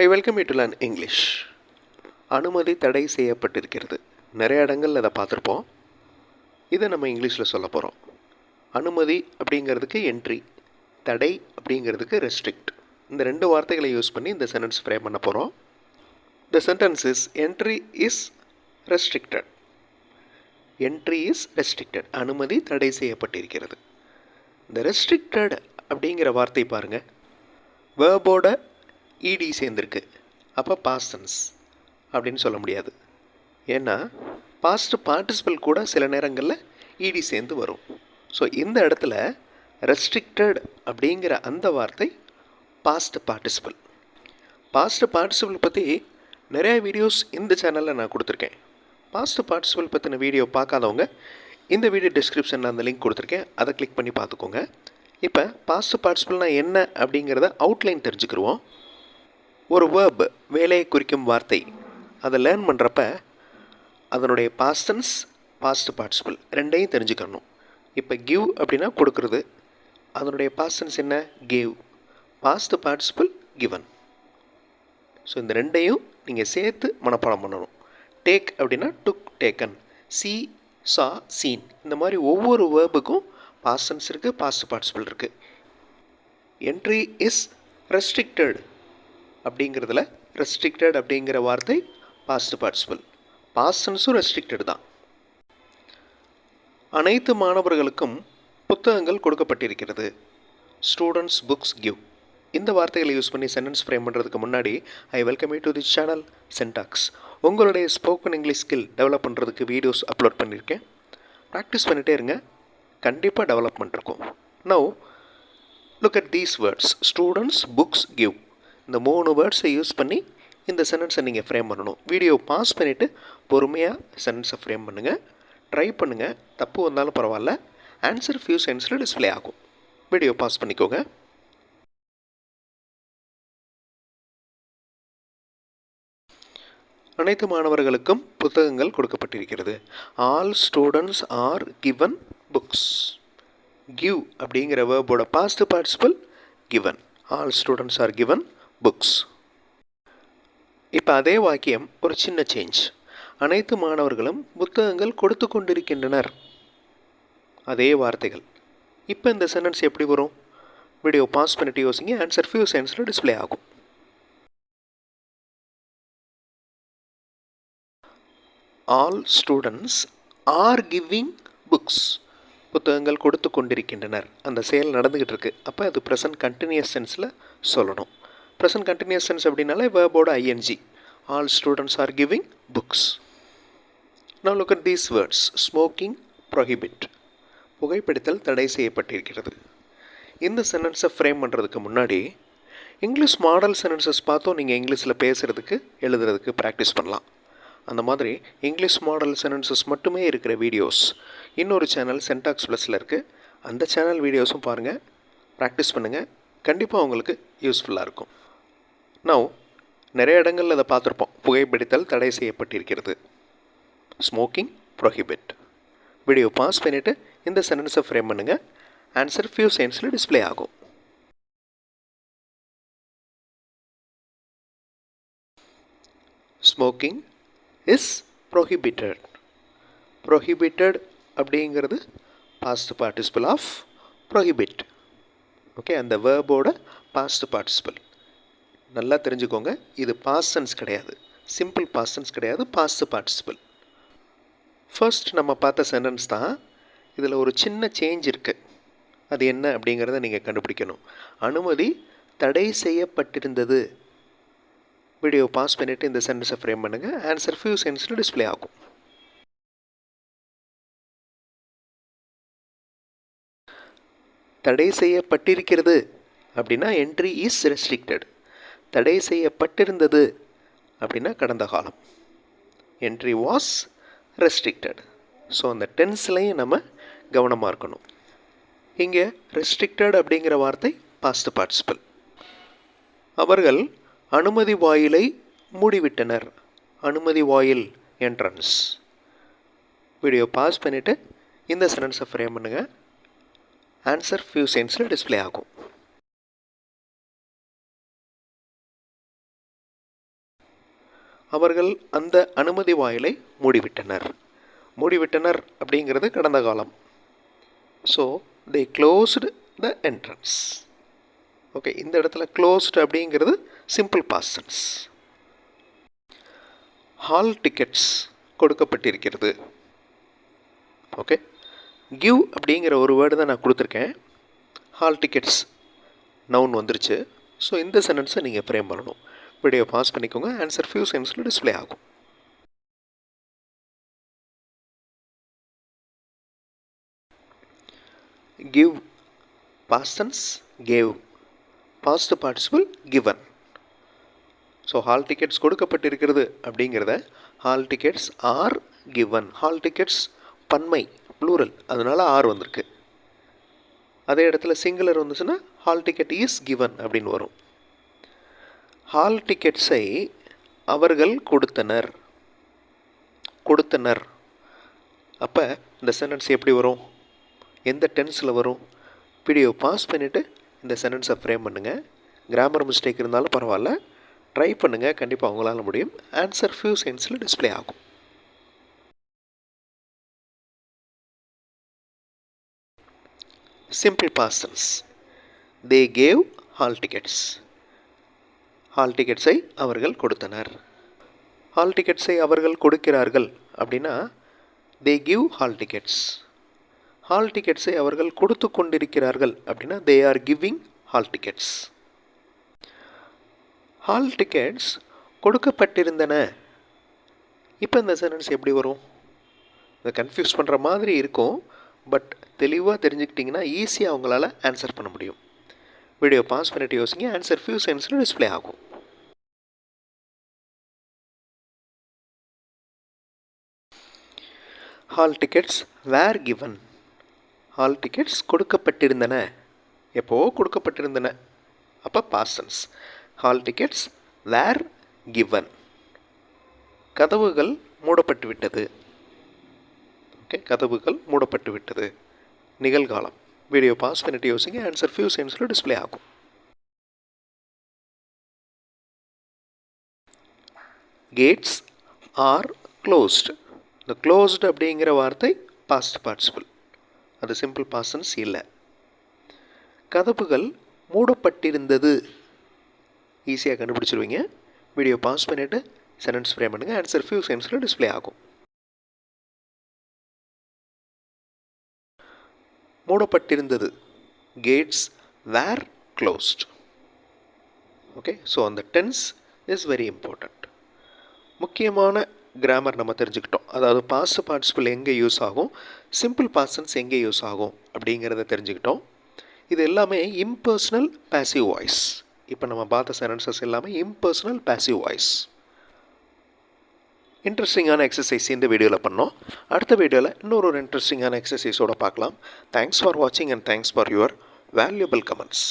I welcome you to learn English அனுமதி தடை செய்யப்பட்டிருக்கிறது. நிறைய இடங்கள்ல அதை பார்த்துருப்போம். இதை நம்ம இங்கிலீஷில் சொல்ல போகிறோம் அனுமதி அப்படிங்கிறதுக்கு என்ட்ரி தடை அப்படிங்கிறதுக்கு ரெஸ்ட்ரிக்ட் இந்த ரெண்டு வார்த்தைகளை யூஸ் பண்ணி இந்த சென்டென்ஸ் ஃப்ரேம் பண்ண போகிறோம் the sentence is entry is restricted entry is restricted அனுமதி தடை செய்யப்பட்டிருக்கிறது. இந்த ரெஸ்ட்ரிக்டட் அப்படிங்கிற வார்த்தை பாருங்கள் வேர்போட இடி சேர்ந்துருக்கு. அப்போ பாஸ்டன்ஸ் அப்படின்னு சொல்ல முடியாது. ஏன்னா பாஸ்ட் பார்ட்டிசிபல் கூட சில நேரங்களில் இடி சேர்ந்து வரும். ஸோ இந்த இடத்துல ரெஸ்ட்ரிக்டட் அப்படிங்கிற அந்த வார்த்தை பாஸ்ட் பார்ட்டிசிபல் பாஸ்ட் பார்ட்டிசிபல் பற்றி நிறைய வீடியோஸ் இந்த சேனலில் நான் கொடுத்துருக்கேன். பாஸ்ட் பார்ட்டிசிபல் பற்றின வீடியோ பார்க்காதவங்க இந்த வீடியோ டிஸ்கிரிப்ஷனில் அந்த லிங்க் கொடுத்துருக்கேன். அதை கிளிக் பண்ணி பார்த்துக்கோங்க. இப்போ பாஸ்ட் பார்ட்டிசிபல்னால் என்ன அப்படிங்கிறத அவுட்லைன் தெரிஞ்சுக்கிடுவோம் ஒரு வேர்ப் வேலையை குறிக்கும் வார்த்தை. அதை லேர்ன் பண்ணுறப்ப அதனுடைய பாஸ்டன்ஸ் பாஸ்ட் பார்ட்டிசிபிள் ரெண்டையும் தெரிஞ்சுக்கணும். இப்போ கிவ் அப்படின்னா கொடுக்குறது. அதனுடைய பாஸ்டன்ஸ் என்ன? Give past participle given so இந்த ரெண்டையும் நீங்கள் சேர்த்து மனப்பாடம் பண்ணணும். டேக் அப்படின்னா took taken see saw seen இந்த மாதிரி ஒவ்வொரு வேர்புக்கும் பாஸ்டன்ஸ் இருக்குது பாஸ்ட் பார்ட்டிசிபிள் இருக்குது என்ட்ரி இஸ் ரெஸ்ட்ரிக்டட் அப்படிங்கிறதுல ரெஸ்ட்ரிக்டட் அப்படிங்கிற வார்த்தை பாஸ்ட் பார்ட்டிசிபிள் பாஸ்டன்ஸும் ரெஸ்ட்ரிக்டட் தான். அனைத்து மாணவர்களுக்கும் புத்தகங்கள் கொடுக்கப்பட்டிருக்கிறது. ஸ்டூடெண்ட்ஸ் புக்ஸ் கிவ் இந்த வார்த்தைகளை யூஸ் பண்ணி சென்டென்ஸ் ஃப்ரேம் பண்ணுறதுக்கு முன்னாடி I welcome you to the channel Syntax உங்களுடைய ஸ்போக்கன் இங்கிலீஷ் ஸ்கில் டெவலப் பண்ணுறதுக்கு வீடியோஸ் அப்லோட் பண்ணியிருக்கேன் ப்ராக்டிஸ் பண்ணிகிட்டே இருங்க. கண்டிப்பாக டெவலப்மெண்ட் இருக்கும். Now look at these words students books give இந்த மூணு வேர்ட்ஸை யூஸ் பண்ணி இந்த சென்டென்ஸை நீங்கள் ஃப்ரேம் பண்ணணும். வீடியோ பாஸ் பண்ணிவிட்டு பொறுமையாக சென்டென்ஸை ஃப்ரேம் பண்ணுங்கள் ட்ரை பண்ணுங்கள் தப்பு வந்தாலும் பரவாயில்ல. ஆன்சர் ஃபியூ சென்ஸில் டிஸ்பிளே ஆகும். வீடியோ பாஸ் பண்ணிக்கோங்க. அனைத்து மாணவர்களுக்கும் புத்தகங்கள் கொடுக்கப்பட்டிருக்கிறது. All students are given books give அப்படிங்கிற வேர்போட past participle given all students are given books இப்போ அதே வாக்கியம் ஒரு சின்ன சேஞ்ச் அனைத்து மாணவர்களும் புத்தகங்கள் கொடுத்து கொண்டிருக்கின்றனர். அதே வார்த்தைகள். இப்போ இந்த சென்டென்ஸ் எப்படி வரும்? வீடியோ பாஸ் பண்ணிட்டு யோசிங்க. ஆன்சர் ஃபியூ சென்ஸில் டிஸ்ப்ளே ஆகும். All students are giving books புத்தகங்கள் கொடுத்து கொண்டிருக்கின்றனர். அந்த செயல் நடந்துக்கிட்டு இருக்கு. அப்போ அது ப்ரெசன்ட் கண்டினியூஸ் சென்ஸில் சொல்லணும். ப்ரெசன்ட் கண்டினியூஸ் சென்ஸ் அப்படின்னாலே வேர்போட ING all students are giving books now look at these words smoking prohibit புகைப்பிடித்தல் தடை செய்யப்பட்டிருக்கிறது. இந்த சென்டென்ஸை ஃப்ரேம் பண்ணுறதுக்கு முன்னாடி இங்கிலீஷ் மாடல் சென்டென்சஸ் பார்த்தோம் நீங்கள் இங்கிலீஷில் பேசுகிறதுக்கு எழுதுறதுக்கு ப்ராக்டிஸ் பண்ணலாம். அந்த மாதிரி இங்கிலீஷ் மாடல் சென்டென்சஸ் மட்டுமே இருக்கிற வீடியோஸ் இன்னொரு சேனல் சென்டாக்ஸ் ப்ளஸில் இருக்குது அந்த சேனல் வீடியோஸும் பாருங்கள் ப்ராக்டிஸ் பண்ணுங்கள் கண்டிப்பாக உங்களுக்கு யூஸ்ஃபுல்லாக இருக்கும். நவ் நிறைய இடங்களில் அதை பார்த்துருப்போம். புகைப்பிடித்தல் தடை செய்யப்பட்டிருக்கிறது. ஸ்மோக்கிங் ப்ரொஹிபிட் வீடியோ பாஸ் பண்ணிவிட்டு இந்த சென்டென்ஸை ஃப்ரேம் பண்ணுங்கள் ஆன்சர் ஃபியூ சென்ஸில் டிஸ்ப்ளே ஆகும். ஸ்மோக்கிங் இஸ் ப்ரொஹிபிட்டட் ப்ரொஹிபிட்டட் அப்படிங்கிறது past participle of prohibit okay அந்த வேர்போட பாஸ்ட் பார்ட்டிசிபிள் நல்லா தெரிஞ்சுக்கோங்க. இது பாசன்ஸ் கிடையாது. சிம்பிள் பாசன்ஸ் கிடையாது. பாஸ்ட் பார்ட்டிசிபிள் ஃபர்ஸ்ட் நம்ம பார்த்த சென்டென்ஸ் தான் இதில் ஒரு சின்ன சேஞ்ச் இருக்குது அது என்ன அப்படிங்கிறத நீங்கள் கண்டுபிடிக்கணும். அனுமதி தடை செய்யப்பட்டிருந்தது. வீடியோ பாஸ் பண்ணிவிட்டு இந்த சென்டென்ஸை ஃப்ரேம் பண்ணுங்கள் ஆன்சர் ஃபியூ சென்ஸில் டிஸ்ப்ளே ஆகும். தடை செய்யப்பட்டிருக்கிறது அப்படின்னா என்ட்ரி இஸ் ரெஸ்ட்ரிக்டட் தடை செய்யப்பட்டிருந்தது அப்படின்னா கடந்த காலம். என்ட்ரி வாஸ் ரெஸ்ட்ரிக்டட் ஸோ அந்த டென்ஸ்லையும் நம்ம கவனமாக இருக்கணும். இங்கே ரெஸ்ட்ரிக்டட் அப்படிங்கிற வார்த்தை பாஸ்ட் பார்ட்டிசிபிள் அவர்கள் அனுமதி வாயிலை மூடிவிட்டனர். அனுமதி வாயில் என்ட்ரன்ஸ் வீடியோ பாஸ் பண்ணிவிட்டு இந்த சென்டென்ஸை ஃப்ரேம் பண்ணுங்கள் ஆன்சர் ஃபியூ சென்ஸில் டிஸ்ப்ளே ஆகும். அவர்கள் அந்த அனுமதி வாயிலை மூடிவிட்டனர். மூடிவிட்டனர் அப்படிங்கிறது கடந்த காலம். So they closed the entrance okay இந்த இடத்துல க்ளோஸ்டு அப்படிங்கிறது simple past tense hall tickets கொடுக்கப்பட்டிருக்கிறது. ஓகே கிவ் அப்படிங்கிற ஒரு வேர்டு தான் நான் கொடுத்துருக்கேன். ஹால் டிக்கெட்ஸ் நவுன் வந்துருச்சு. ஸோ இந்த சென்டென்ஸை நீங்கள் ஃப்ரேம் பண்ணணும். வீடியோ பாஸ் பண்ணிக்கோங்க. ஆன்சர் ஃபியூ செகண்ட்ஸில் டிஸ்பிளே ஆகும். Give past tense gave past participle given so hall tickets கொடுக்கப்பட்டிருக்கிறது அப்படிங்கிறத hall tickets are given hall tickets பன்மை ப்ளூரல் அதனால் ஆர் வந்திருக்கு. அதே இடத்துல சிங்குலர் வந்துச்சுன்னா ஹால் டிக்கெட் இஸ் கிவன் அப்படின்னு வரும். ஹால் டிக்கெட்ஸை அவர்கள் கொடுத்தனர். கொடுத்தனர். அப்போ இந்த சென்டென்ஸ் எப்படி வரும்? எந்த டென்ஸில் வரும்? வீடியோ பாஸ் பண்ணிவிட்டு இந்த சென்டென்ஸை ஃப்ரேம் பண்ணுங்கள் கிராமர் மிஸ்டேக் இருந்தாலும் பரவாயில்ல. ட்ரை பண்ணுங்கள் கண்டிப்பாக உங்களால் முடியும். ஆன்சர் ஃபியூ சென்ஸில் டிஸ்ப்ளே ஆகும். Simple past tense they gave hall tickets hall டிக்கெட்ஸை அவர்கள் கொடுத்தனர். ஹால் டிக்கெட்ஸை அவர்கள் கொடுக்கிறார்கள் அப்படின்னா they give hall tickets hall டிக்கெட்ஸை அவர்கள் கொடுத்து கொண்டிருக்கிறார்கள் அப்படின்னா they are giving hall tickets hall tickets கொடுக்கப்பட்டிருந்தன. இப்போ இந்த சென்டென்ஸ் எப்படி வரும்? இதை கன்ஃபியூஸ் பண்ணுற மாதிரி இருக்கும் பட் தெளிவாக தெரிஞ்சுக்கிட்டிங்கன்னா ஈஸியாக அவங்களால ஆன்சர் பண்ண முடியும். வீடியோ பாஸ் பண்ணிட்டு யோசிங்க. ஆன்சர் ஃபியூ செகண்ட்ஸில் டிஸ்பிளே ஆகும். Hall tickets were given hall tickets கொடுக்கப்பட்டிருந்தன. எப்போ கொடுக்கப்பட்டிருந்தன? அப்போ past tense hall tickets were given கதவுகள் மூடப்பட்டு விட்டது ஓகே கதவுகள் மூடப்பட்டு விட்டது நிகழ்காலம். வீடியோ பாஸ் பண்ணிட்டு யோசிங்க ஆன்சர் ஃபியூ சென்ஸில் டிஸ்ப்ளே ஆகும் கேட்ஸ் ஆர் க்ளோஸ்டு இந்த க்ளோஸ்டு அப்படிங்கிற வார்த்தை பாஸ்ட் பார்ட்டிசிபிள் அது சிம்பிள் பாசன்ஸ் இல்லை கதவுகள் மூடப்பட்டிருந்தது. ஈஸியாக கண்டுபிடிச்சிருவீங்க. வீடியோ பாஸ் பண்ணிவிட்டு சென்டென்ஸ் ஃப்ரேம் பண்ணுங்கள் ஆன்சர் ஃபியூ சென்ஸில் டிஸ்ப்ளே ஆகும். மூடப்பட்டிருந்தது. Gates were closed okay so அந்த டென்ஸ் இஸ் வெரி இம்பார்ட்டண்ட் முக்கியமான கிராமர் நம்ம தெரிஞ்சுக்கிட்டோம். அதாவது பாஸ்ட் பார்ட்டிசிபிள் எங்கே யூஸ் ஆகும்? சிம்பிள் பாசன்ஸ் எங்கே யூஸ் ஆகும்? அப்படிங்கிறத தெரிஞ்சுக்கிட்டோம். இது எல்லாமே இம்பர்சனல் பேசிவ் வாய்ஸ் இப்போ நம்ம பார்த்த சென்டென்சஸ் எல்லாமே இம்பர்சனல் பேசிவ் வாய்ஸ் இன்ட்ரெஸ்டிங்கான எக்ஸசைஸ் இந்த வீடியோவில் பண்ணோம். அடுத்த வீடியோவில் இன்னொரு ஒரு இன்ட்ரெஸ்டிங்கான எக்ஸசைஸோடு பார்க்கலாம். தேங்க்ஸ் ஃபார் வாட்சிங் and thanks for your valuable comments